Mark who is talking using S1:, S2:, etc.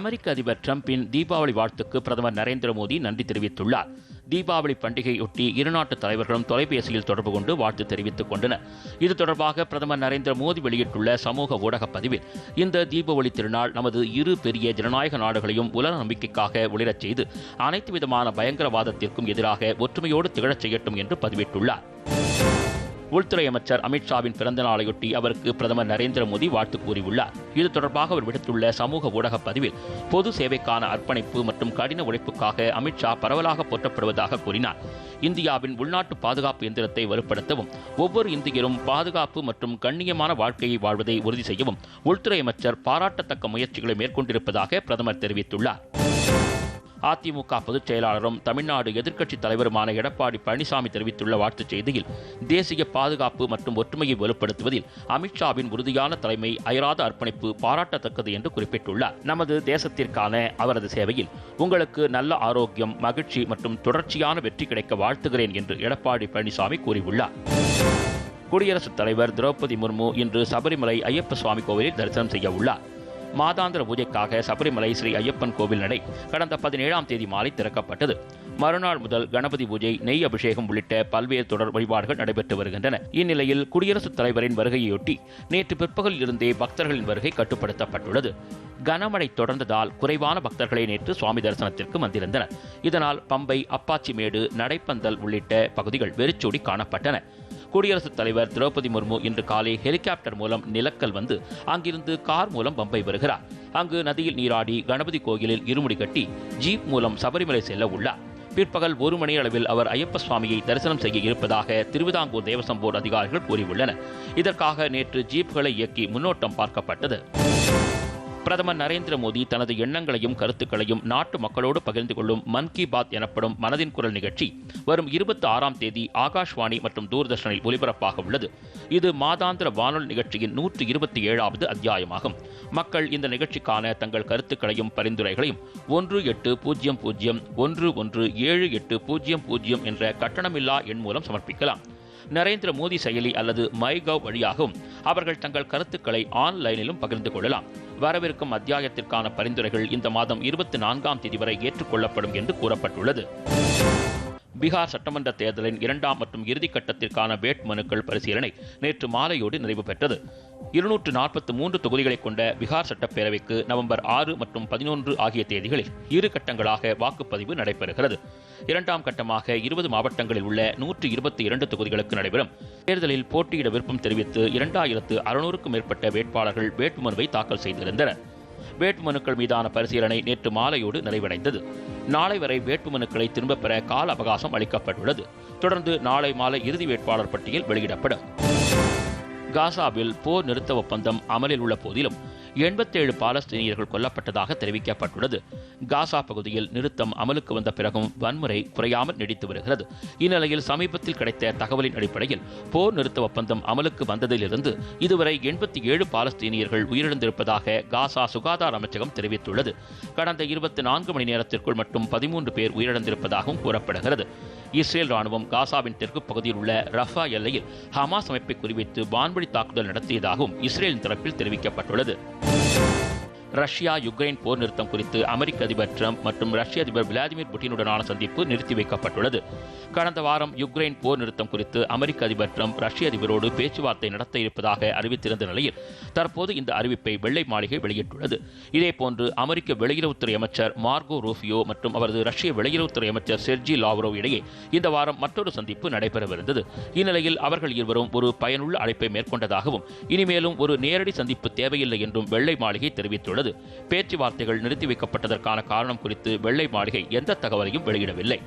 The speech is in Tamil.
S1: அமெரிக்க அதிபர் டிரம்பின் தீபாவளி வாழ்த்துக்கு பிரதமர் நரேந்திர மோடி நன்றி தெரிவித்துள்ளார். தீபாவளி பண்டிகையொட்டி இருநாட்டு தலைவர்களும் தொலைபேசியில் தொடர்பு கொண்டு வாழ்த்து தெரிவித்துக் கொண்டனர். இது தொடர்பாக பிரதமர் நரேந்திர மோடி வெளியிட்டுள்ள சமூக ஊடக பதிவில் இந்த தீபாவளி திருநாள் நமது இரு பெரிய ஜனநாயக நாடுகளையும் உலக நம்பிக்கைக்காக ஒளிரச் செய்து அனைத்து விதமான பயங்கரவாதத்திற்கும் எதிராக ஒற்றுமையோடு திகழச் செய்யட்டும் என்று பதிவிட்டுள்ளார். உள்துறை அமைச்சர் அமித்ஷாவின் பிறந்த நாளையொட்டி அவருக்கு பிரதமர் நரேந்திர மோடி வாழ்த்து கூறியுள்ளார். இது தொடர்பாக அவர் விடுத்துள்ள சமூக ஊடக பதிவில் பொது சேவைக்கான அர்ப்பணிப்பு மற்றும் கடின உழைப்புக்காக அமித்ஷா பரவலாக போற்றப்படுவதாக கூறினார். இந்தியாவின் உள்நாட்டு பாதுகாப்பு எந்திரத்தை வலுப்படுத்தவும் ஒவ்வொரு இந்தியரும் பாதுகாப்பு மற்றும் கண்ணியமான வாழ்க்கையை வாழ்வதை உறுதி செய்யவும் உள்துறை அமைச்சர் பாராட்டத்தக்க முயற்சிகளை மேற்கொண்டிருப்பதாக பிரதமர் தெரிவித்துள்ளார். அதிமுக பொதுச் செயலாளரும் தமிழ்நாடு எதிர்க்கட்சித் தலைவருமான எடப்பாடி பழனிசாமி தெரிவித்துள்ள வாழ்த்துச் செய்தியில் தேசிய பாதுகாப்பு மற்றும் ஒற்றுமையை வலுப்படுத்துவதில் அமித்ஷாவின் உறுதியான தலைமை அயராத அர்ப்பணிப்பு பாராட்டத்தக்கது என்று குறிப்பிட்டுள்ளார். நமது தேசத்திற்கான அவரது சேவையில் உங்களுக்கு நல்ல ஆரோக்கியம் மகிழ்ச்சி மற்றும் தொடர்ச்சியான வெற்றி கிடைக்க வாழ்த்துகிறேன் என்று எடப்பாடி பழனிசாமி கூறியுள்ளார். குடியரசுத் தலைவர் திரௌபதி முர்மு இன்று சபரிமலை ஐயப்ப சுவாமி கோவிலில் தரிசனம் செய்ய உள்ளார் மாதாந்திர பூஜைக்காக சபரிமலை ஸ்ரீ ஐயப்பன் கோவில் நடை கடந்த பதினேழாம் தேதி மாலை திறக்கப்பட்டது. மறுநாள் முதல் கணபதி பூஜை நெய் அபிஷேகம் உள்ளிட்ட பல்வேறு தொடர் வழிபாடுகள் நடைபெற்று வருகின்றன. இந்நிலையில் குடியரசுத் தலைவரின் வருகையொட்டி நேற்று பிற்பகலில் இருந்தே பக்தர்களின் வருகை கட்டுப்படுத்தப்பட்டுள்ளது. கனமழை தொடர்ந்ததால் குறைவான பக்தர்களை நேற்று சுவாமி தரிசனத்திற்கு வந்திருந்தனர். இதனால் பம்பை அப்பாச்சிமேடு நடைப்பந்தல் உள்ளிட்ட பகுதிகள் வெறிச்சோடி காணப்பட்டன. குடியரசுத் தலைவர் திரௌபதி முர்மு இன்று காலை ஹெலிகாப்டர் மூலம் நிலக்கல் வந்து அங்கிருந்து கார் மூலம் பம்பை வருகிறார். அங்கு நதியில் நீராடி கணபதி கோயிலில் இருமுடி கட்டி ஜீப் மூலம் சபரிமலை செல்ல உள்ளார். பிற்பகல் ஒரு மணி அளவில் அவர் ஐயப்ப சுவாமியை தரிசனம் செய்ய இருப்பதாக திருவிதாங்கூர் தேவசம் போர்டு அதிகாரிகள் கூறியுள்ளனர். இதற்காக நேற்று ஜீப்களை இயக்கி முன்னோட்டம் பார்க்கப்பட்டது. பிரதமர் நரேந்திர மோடி தனது எண்ணங்களையும் கருத்துக்களையும் நாட்டு மக்களோடு பகிர்ந்து கொள்ளும் மன் கி பாத் எனப்படும் மனதின் குரல் நிகழ்ச்சி வரும் இருபத்தி ஆறாம் தேதி ஆகாஷ்வாணி மற்றும் தூர்தர்ஷனில் ஒலிபரப்பாக உள்ளது. இது மாதாந்திர வானொலி நிகழ்ச்சியின் நூற்று இருபத்தி ஏழாவது அத்தியாயமாகும். மக்கள் இந்த நிகழ்ச்சிக்கான தங்கள் கருத்துக்களையும் பரிந்துரைகளையும் ஒன்று எட்டு பூஜ்ஜியம் பூஜ்ஜியம் ஒன்று ஒன்று ஏழு எட்டு பூஜ்ஜியம் பூஜ்ஜியம் என்ற கட்டணமில்லா எண் மூலம் சமர்ப்பிக்கலாம். நரேந்திர மோடி செயலி அல்லது மைகவ் வழியாகவும் அவர்கள் தங்கள் கருத்துக்களை ஆன்லைனிலும் பகிர்ந்து கொள்ளலாம். வரவிருக்கும் அத்தியாயத்திற்கான பரிந்துரைகள் இந்த மாதம் இருபத்தி நான்காம் தேதி வரை ஏற்றுக்கொள்ளப்படும் என்று கூறப்பட்டுள்ளது. பீகார் சட்டமன்ற தேர்தலின் இரண்டாம் மற்றும் இறுதிக் கட்டத்திற்கான வேட்புமனுக்கள் பரிசீலனை நேற்று மாலையோடு நிறைவு பெற்றது. இருநூற்று நாற்பத்தி மூன்று தொகுதிகளை கொண்ட பீகார் சட்டப்பேரவைக்கு நவம்பர் ஆறு மற்றும் பதினொன்று ஆகிய தேதிகளில் இரு கட்டங்களாக வாக்குப்பதிவு நடைபெறுகிறது. இரண்டாம் கட்டமாக இருபது மாவட்டங்களில் உள்ள நூற்று இருபத்தி இரண்டு தொகுதிகளுக்கு நடைபெறும். தேர்தலில் போட்டியிட விருப்பம் தெரிவித்து இரண்டாயிரத்து அறுநூறுக்கும் மேற்பட்ட வேட்பாளர்கள் வேட்புமனுவை தாக்கல் செய்திருந்தனர். வேட்புமனுக்கள் மீதான பரிசீலனை நேற்று மாலையோடு நிறைவடைந்தது. நாளை வரை வேட்புமனுக்களை திரும்பப் பெற கால அவகாசம் அளிக்கப்பட்டுள்ளது. தொடர்ந்து நாளை மாலை இறுதி வேட்பாளர் பட்டியல் வெளியிடப்படும். காசாவில் போர் நிறுத்த ஒப்பந்தம் அமலில் உள்ள போதிலும் எண்பத்தேழு பாலஸ்தீனியர்கள் கொல்லப்பட்டதாக தெரிவிக்கப்பட்டுள்ளது. காசா பகுதியில் நிறுத்தம் அமலுக்கு வந்த பிறகும் வன்முறை குறையாமல் நீடித்து வருகிறது. இந்நிலையில் சமீபத்தில் கிடைத்த தகவலின் அடிப்படையில் போர் நிறுத்த ஒப்பந்தம் அமலுக்கு வந்ததிலிருந்து இதுவரை எண்பத்தி ஏழு பாலஸ்தீனியர்கள் உயிரிழந்திருப்பதாக காசா சுகாதார அமைச்சகம் தெரிவித்துள்ளது. கடந்த இருபத்தி நான்கு மணி நேரத்திற்குள் மட்டும் பதிமூன்று பேர் உயிரிழந்திருப்பதாகவும் கூறப்படுகிறது. இஸ்ரேல் ராணுவம் காசாவின் தெற்கு பகுதியில் உள்ள ரஃபா எல்லையில் ஹமாஸ் அமைப்பை குறிவைத்து வான்வழி தாக்குதல் நடத்தியதாகவும் இஸ்ரேலின் தரப்பில் தெரிவிக்கப்பட்டுள்ளது. ரஷ்யா யுக்ரைன் போர் நிறுத்தம் குறித்து அமெரிக்க அதிபர் ட்ரம்ப் மற்றும் ரஷ்ய அதிபர் விளாடிமிர் புட்டினுடனான சந்திப்பு நிறுத்தி வைக்கப்பட்டுள்ளது. கடந்த வாரம் யுக்ரைன் போர் நிறுத்தம் குறித்து அமெரிக்க அதிபர் ட்ரம்ப் ரஷ்ய அதிபரோடு பேச்சுவார்த்தை நடத்த இருப்பதாக அறிவித்திருந்த நிலையில் தற்போது இந்த அறிவிப்பை வெள்ளை மாளிகை வெளியிட்டுள்ளது. இதேபோன்று அமெரிக்க வெளியுறவுத்துறை அமைச்சர் மார்கோ ரூபியோ மற்றும் அவரது ரஷ்ய வெளியுறவுத்துறை அமைச்சர் செர்ஜி லாவ்ரோவ் இடையே இந்த வாரம் மற்றொரு சந்திப்பு நடைபெறவிருந்தது. இந்நிலையில் அவர்கள் இருவரும் ஒரு பயனுள்ள அழைப்பை மேற்கொண்டதாகவும் இனிமேலும் ஒரு நேரடி சந்திப்பு தேவையில்லை என்றும் வெள்ளை மாளிகை தெரிவித்துள்ளது. பேச்சுவார்த்தைகள் நிறுத்தி வைக்கப்பட்டதற்கான காரணம் குறித்து வெள்ளை மாளிகை எந்த தகவலையும் வெளியிடவில்லை.